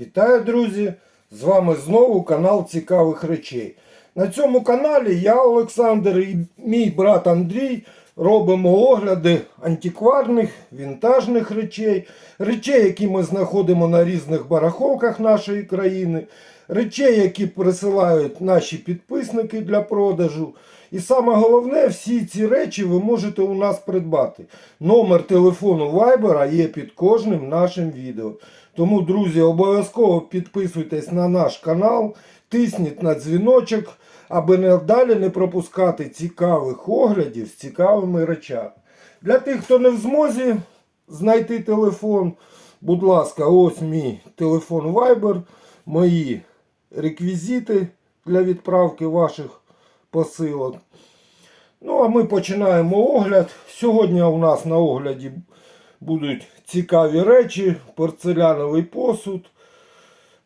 Вітаю, друзі! З вами знову канал Цікавих речей. На цьому каналі я, Олександр і мій брат Андрій робимо огляди антикварних, вінтажних речей, речей, які ми знаходимо на різних барахолках нашої країни, речей, які присилають наші підписники для продажу. І саме головне, всі ці речі ви можете у нас придбати. Номер телефону Viber є під кожним нашим відео. Тому, друзі, обов'язково підписуйтесь на наш канал, тисніть на дзвіночок, аби надалі не пропускати цікавих оглядів з цікавими речами. Для тих, хто не в змозі знайти телефон, будь ласка, ось мій телефон Viber, мої реквізити для відправки ваших посилок. Ну, а ми починаємо огляд. Сьогодні у нас на огляді будуть цікаві речі, порцеляновий посуд,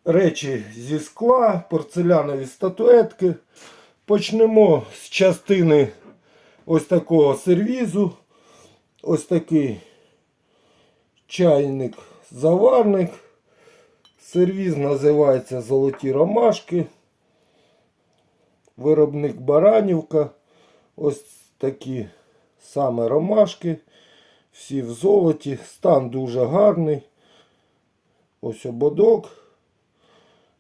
речі зі скла, порцелянові статуетки. Почнемо з частини ось такого сервізу. Ось такий чайник заварник. Сервіз називається Золоті ромашки. Виробник Баранівка. Ось такі саме ромашки. Всі в золоті. Стан дуже гарний. Ось ободок.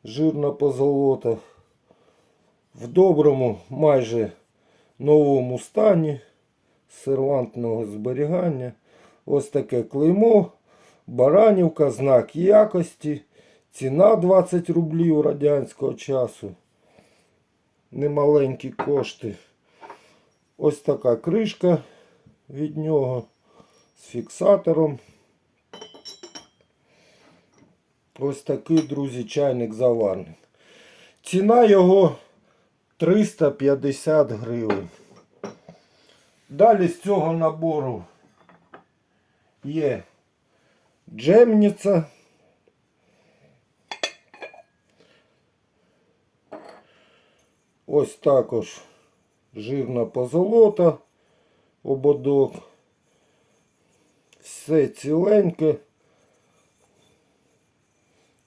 Жирна позолота. В доброму, майже новому стані сервантного зберігання. Ось таке клеймо. Баранівка, знак якості. Ціна 20 рублів радянського часу. Немаленькі кошти. Ось така кришка від нього з фіксатором. Ось такий, друзі, чайник заварник. Ціна його 350 гривень. Далі з цього набору є джемниця. Ось також жирна позолота, ободок. Все ціленьке.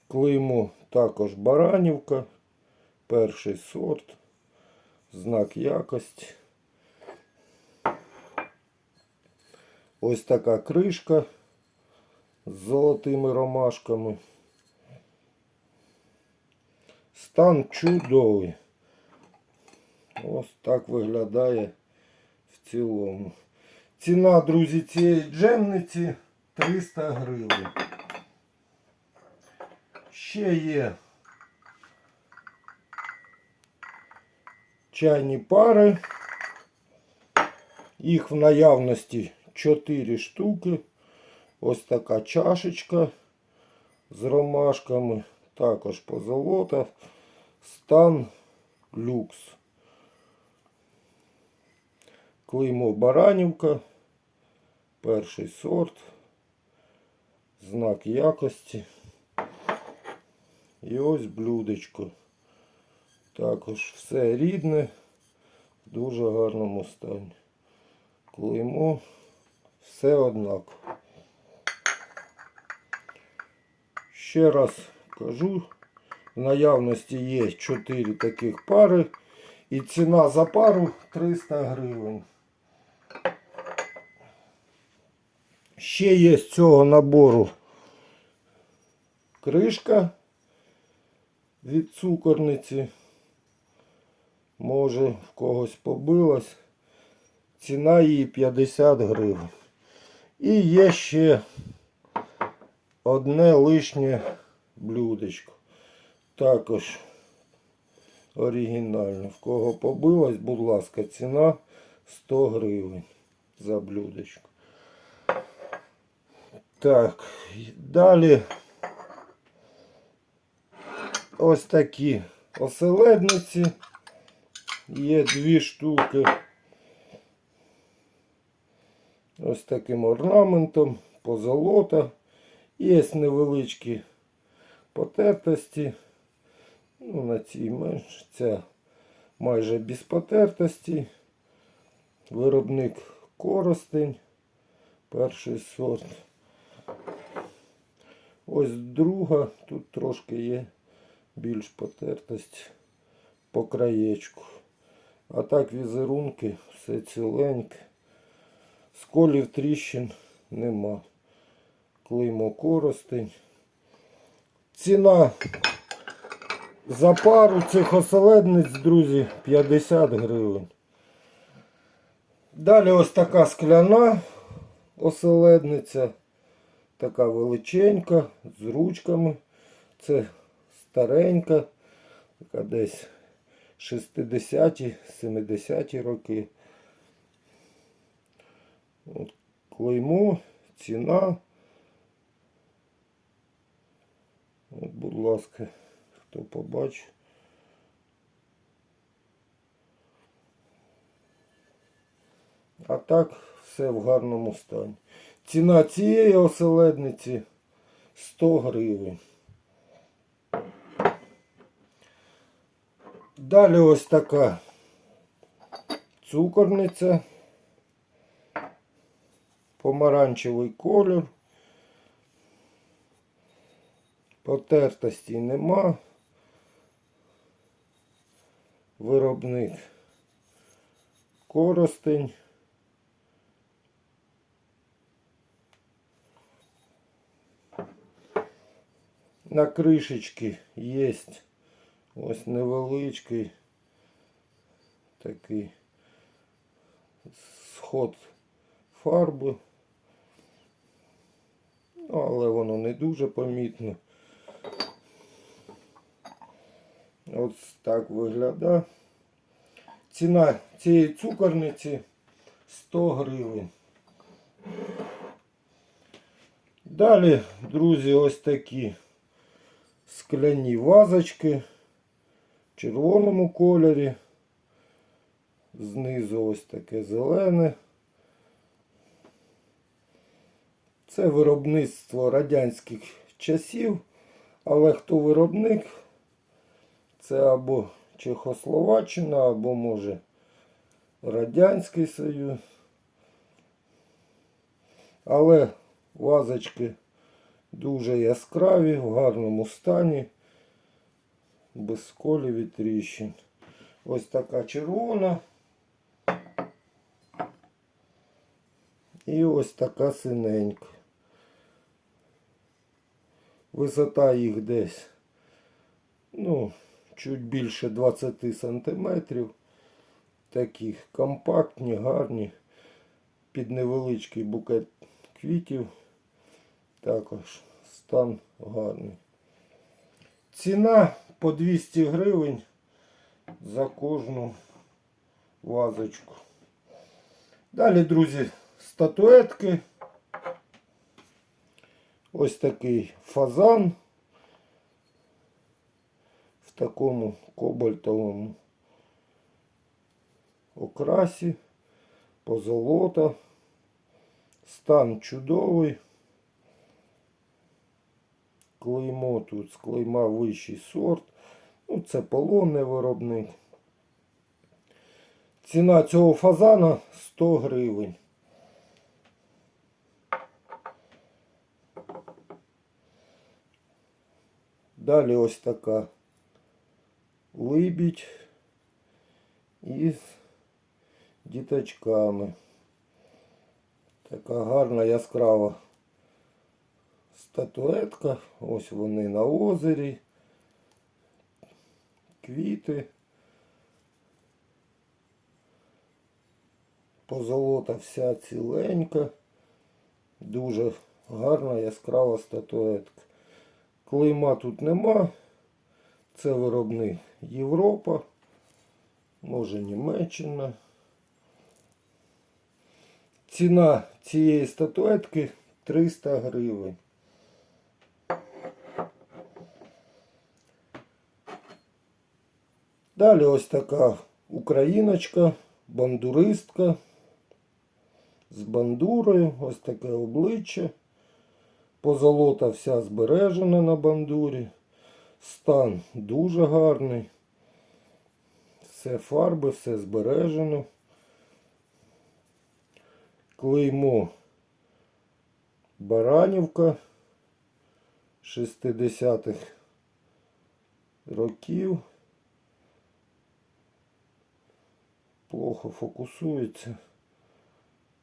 Клеймо також Баранівка. Перший сорт. Знак якості. Ось така кришка з золотими ромашками. Стан чудовий. Ось так виглядає в цілому. Ціна, друзі, цієї джемниці 300 гривень. Ще є чайні пари. Їх в наявності 4 штуки. Ось така чашечка з ромашками. Також позолота. Стан люкс. Клеймо Баранівка. Перший сорт. Знак якості. І ось блюдечко. Також все рідне, в дуже гарному стані. Клеймо, все однаково. Ще раз кажу, в наявності є 4 таких пари. І ціна за пару 300 гривень. Ще є з цього набору кришка від цукорниці. Може в когось побилась. Ціна її 50 гривень. І є ще одне лишнє блюдечко. Також оригінальне. В кого побилась, будь ласка, ціна 100 гривень за блюдечко. Так, далі ось такі оселедниці. Є дві штуки. Ось таким орнаментом, позолота. Є невеличкі потертості. Ну, на цій менш ця майже без потертості. Виробник коростень. Перший сорт. Ось друга, тут трошки є більш потертость по краєчку. А так візерунки, все ціленьке. Сколів тріщин нема. Клеймо коростень. Ціна за пару цих оселедниць, друзі, 50 гривень. Далі ось така скляна оселедниця. Така величенька, з ручками. Це старенька, така десь 60-ті, 70-ті роки. От клеймо, ціна. От, будь ласка, хто побачить. А так все в гарному стані. Ціна цієї оселедниці 100 гривень. Далі ось така цукорниця. Помаранчевий колір. Потертості нема. Виробник коростень. На кришечці є ось невеличкий такий сход фарби. Але воно не дуже помітно. Ось так виглядає. Ціна цієї цукорниці 100 гривень. Далі, друзі, ось такі скляні вазочки в червоному кольорі. Знизу ось таке зелене. Це виробництво радянських часів, але хто виробник, це або Чехословаччина, або може Радянський Союз. Але вазочки дуже яскраві, в гарному стані, без сколів і тріщин. Ось така червона. І ось така синенька. Висота їх десь, ну, чуть більше 20 сантиметрів. Такі компактні, гарні, під невеличкий букет квітів. Також стан гарний. Ціна по 200 гривень за кожну вазочку. Далі, друзі, статуетки. Ось такий фазан в такому кобальтовому окрасі, позолота. Стан чудовий. Клеймо тут з клейма вищий сорт. Ну, це полонний виробник. Ціна цього фазана 100 гривень. Далі ось така либідь із діточками. Така гарна яскрава статуетка. Ось вони на озері. Квіти. Позолота вся ціленька. Дуже гарна яскрава статуетка. Клейма тут нема. Це виробник Європа. Може Німеччина. Ціна цієї статуетки 300 гривень. Далі ось така україночка, бандуристка з бандурою, ось таке обличчя. Позолота вся збережена на бандурі. Стан дуже гарний. Все фарби, все збережено. Клеймо Баранівка 60-х років. Плохо фокусується.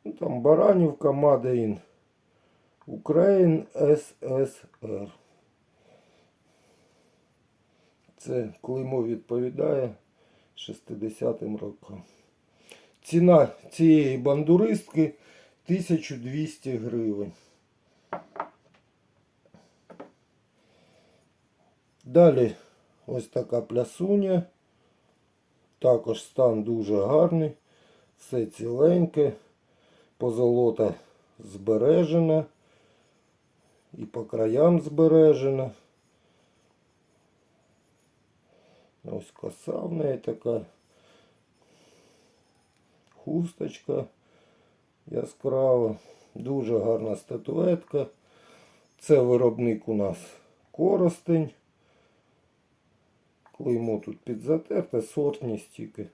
Ну, там Баранівка Мадеїн. Україн ССР. Це клеймо відповідає 60-м рокам. Ціна цієї бандуристки 1200 гривень. Далі ось така плясуня. Також стан дуже гарний. Все ціленьке. Позолота збережена. І по краям збережена. Ось коса в неї така. Хусточка яскрава. Дуже гарна статуетка. Це виробник у нас коростень. Клеймо тут підзатерте, сортність тільки.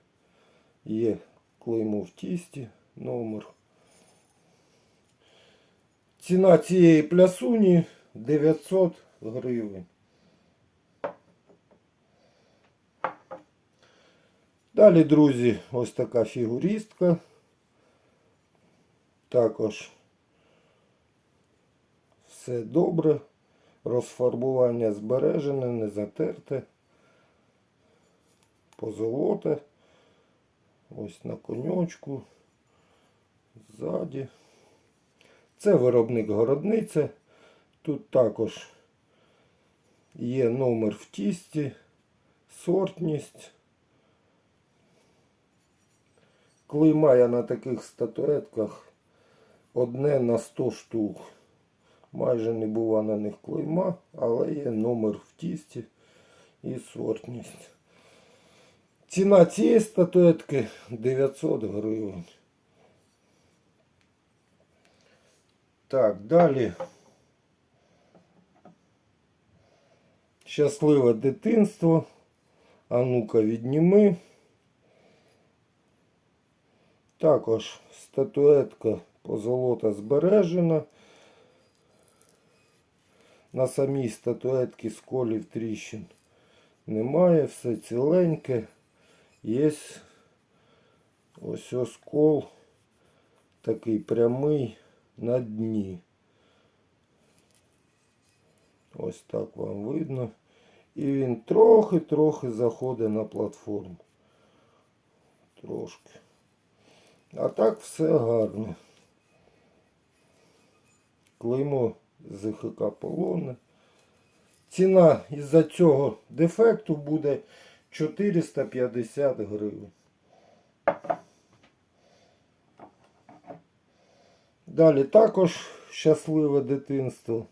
Є клеймо в тісті, номер. Ціна цієї плясуні 900 гривень. Далі, друзі, ось така фігурістка. Також все добре. Розфарбування збережене, не затерте. Позолоте. Ось на коньочку. Ззаді. Це виробник городниця. Тут також є номер в тісті, сортність. Клейма я на таких статуетках одне на 100 штук. Майже не бува на них клейма, але є номер в тісті і сортність. Ціна цієї статуетки 900 гривень. Так, далі. Щасливе дитинство. А ну-ка відніми. Також статуетка позолота збережена. На самій статуетці сколів тріщин немає, все ціленьке. Є ось оскол такий прямий на дні. Ось так вам видно. І він трохи-трохи заходить на платформу. Трошки. А так все гарно. Клеймо ЗХК полоне. Ціна із-за цього дефекту буде 450 гривень. Далі також щасливе дитинство.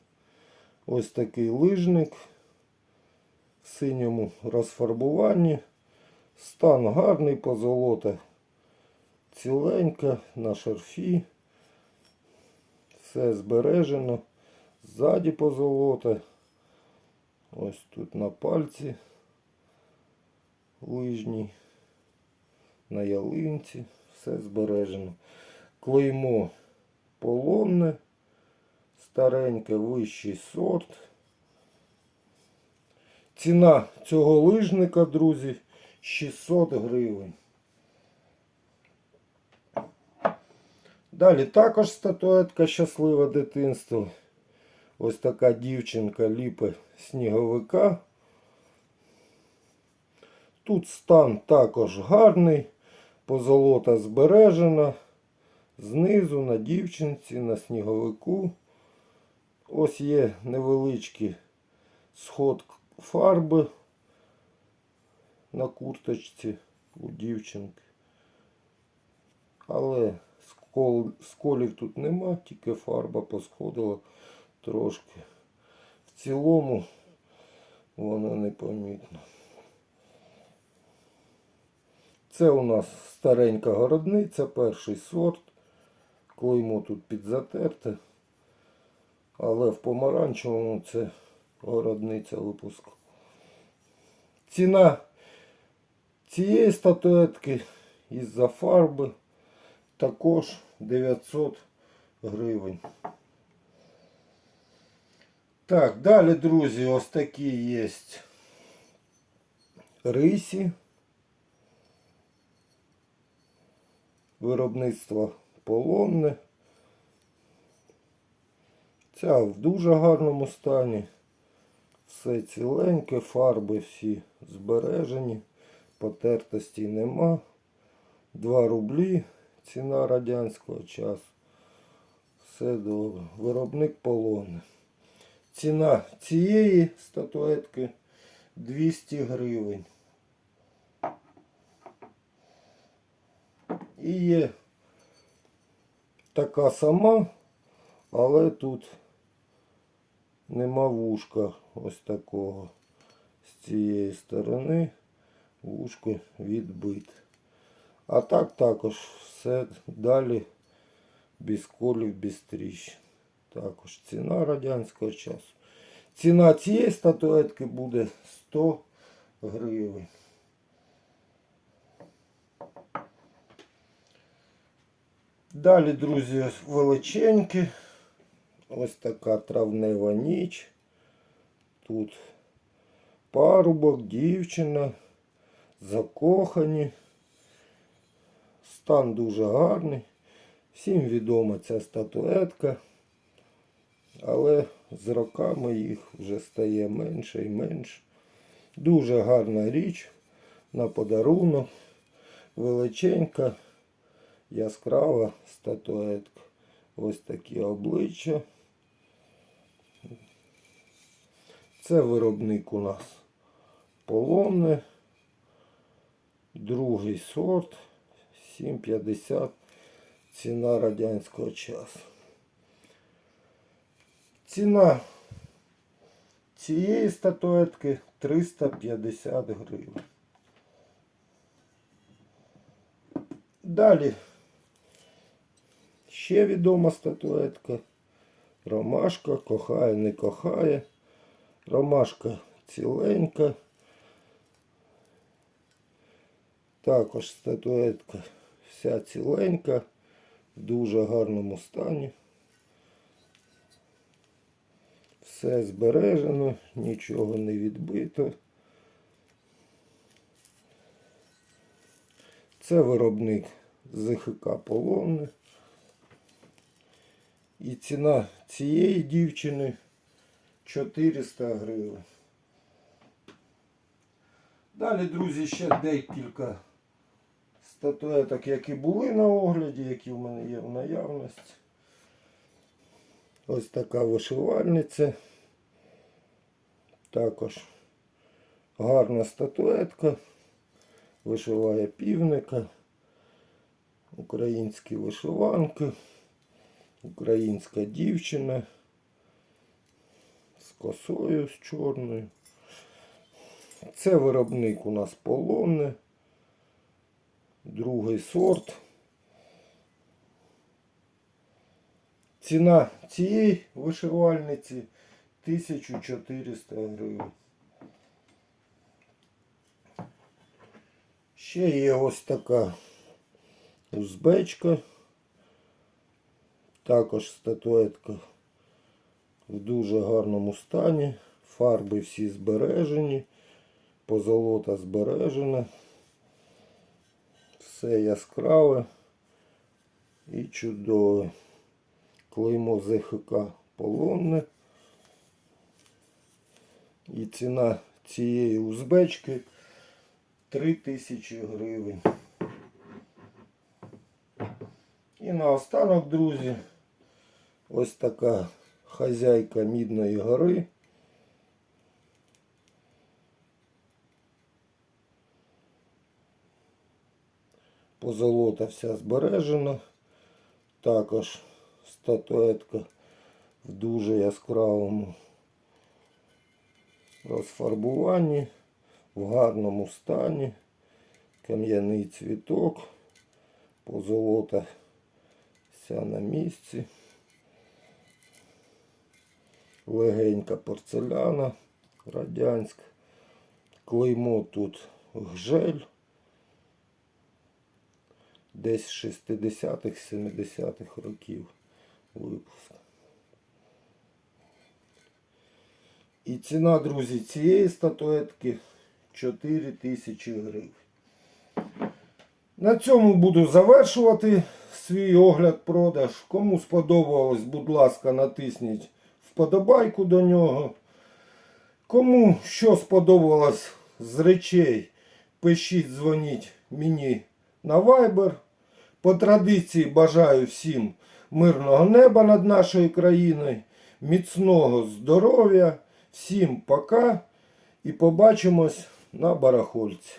Ось такий лижник в синьому розфарбуванні. Стан гарний, позолота ціленька на шарфі. Все збережено. Ззаді позолота. Ось тут на пальці лижній, на ялинці. Все збережено. Клеймо полонне, стареньке вищий сорт. Ціна цього лижника, друзі, 600 гривень. Далі також статуетка щасливе дитинство. Ось така дівчинка ліпе сніговика. Тут стан також гарний, позолота збережена. Знизу на дівчинці, на сніговику. Ось є невеличкий сход фарби на курточці у дівчинки. Але скол, сколів тут нема, тільки фарба посходила трошки. В цілому воно непомітно. Це у нас старенька городниця, перший сорт. Клеймо тут підзатерте. Але в помаранчевому це городниця випуску. Ціна цієї статуетки із-за фарби також 900 гривень. Так, далі, друзі, ось такі є рисі. Виробництво полонне. Ця в дуже гарному стані. Все ціленьке, фарби всі збережені, потертості нема. 2 рублі ціна радянського часу. Все добре. Виробник полонне. Ціна цієї статуетки 200 гривень. І є така сама, але тут нема вушка ось такого. З цієї сторони вушко відбите. А так також все далі без колів, без тріщин. Також ціна радянського часу. Ціна цієї статуетки буде 100 гривень. Далі, друзі, величенькі. Ось така травнева ніч. Тут парубок, дівчина, закохані. Стан дуже гарний. Всім відома ця статуетка. Але з роками їх вже стає менше і менше. Дуже гарна річ на подарунок. Величенька, яскрава статуетка. Ось такі обличчя. Це виробник у нас полонне. Другий сорт. 7,50 ціна радянського часу. Ціна цієї статуетки 350 гривень. Далі ще відома статуетка. Ромашка кохає, не кохає. Ромашка ціленька. Також статуетка вся ціленька, в дуже гарному стані. Все збережено, нічого не відбито. Це виробник ЗХК Полонне. І ціна цієї дівчини 400 гривень. Далі, друзі, ще декілька статуеток, які були на огляді, які в мене є в наявності. Ось така вишивальниця. Також гарна статуетка. Вишиває півника. Українські вишиванки. Українська дівчина. З косою з чорною. Це виробник у нас полонне. Другий сорт. Ціна цієї вишивальниці 1400 гривень. Ще є ось така узбечка. Також статуетка в дуже гарному стані. Фарби всі збережені, позолота збережена. Все яскраве і чудове. Клеймо ЗХК полонне. І ціна цієї узбечки 3000 гривень. І наостанок, друзі, ось така хазяйка Мідної гори. Позолота вся збережена. Також статуетка в дуже яскравому розфарбуванні, в гарному стані. Кам'яний цвіток. Позолота вся на місці. Легенька порцеляна радянська. Клеймо тут гжель. Десь 60-х, 70-х років випуск. І ціна, друзі, цієї статуетки 4 тисячі гривень. На цьому буду завершувати свій огляд продаж. Кому сподобалось, будь ласка, натисніть вподобайку до нього. Кому що сподобалось з речей, пишіть, дзвоніть мені на Viber. По традиції бажаю всім мирного неба над нашою країною, міцного здоров'я, всім пока і побачимось на барахольці.